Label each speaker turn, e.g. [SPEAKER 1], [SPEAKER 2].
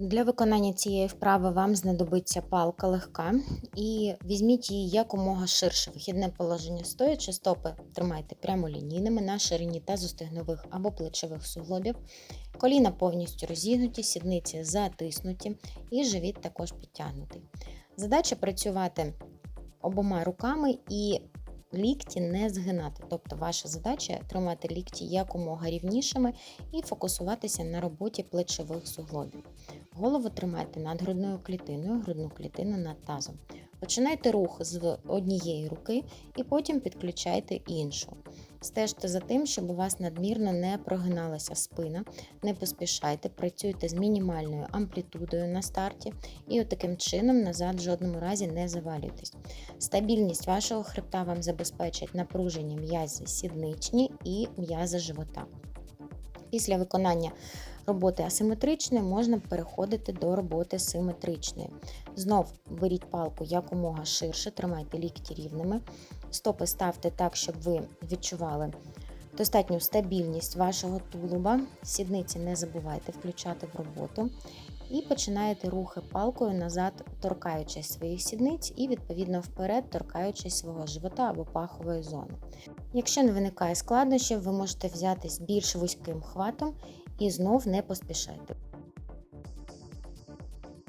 [SPEAKER 1] Для виконання цієї вправи вам знадобиться палка легка і візьміть її якомога ширше. Вихідне положення стоячи, стопи тримайте прямолінійними на ширині тазостегнових або плечових суглобів. Коліна повністю розігнуті, сідниці затиснуті і живіт також підтягнутий. Задача працювати обома руками і лікті не згинати. Тобто ваша задача тримати лікті якомога рівнішими і фокусуватися на роботі плечових суглобів. Голову тримайте над грудною клітиною, грудну клітину над тазом. Починайте рух з однієї руки і потім підключайте іншу. Стежте за тим, щоб у вас надмірно не прогиналася спина, не поспішайте, працюйте з мінімальною амплітудою на старті і таким чином назад в жодному разі не завалюйтесь. Стабільність вашого хребта вам забезпечить напруження м'язи сідничні і м'язи живота. Після виконання роботи асиметричної можна переходити до роботи симетричної. Знов беріть палку якомога ширше, тримайте лікті рівними. Стопи ставте так, щоб ви відчували достатню стабільність вашого тулуба. Сідниці не забувайте включати в роботу. І починаєте рухи палкою назад, торкаючись своїх сідниць, і відповідно вперед, торкаючись свого живота або пахової зони. Якщо не виникає складнощів, ви можете взятись більш вузьким хватом і знов не поспішайте.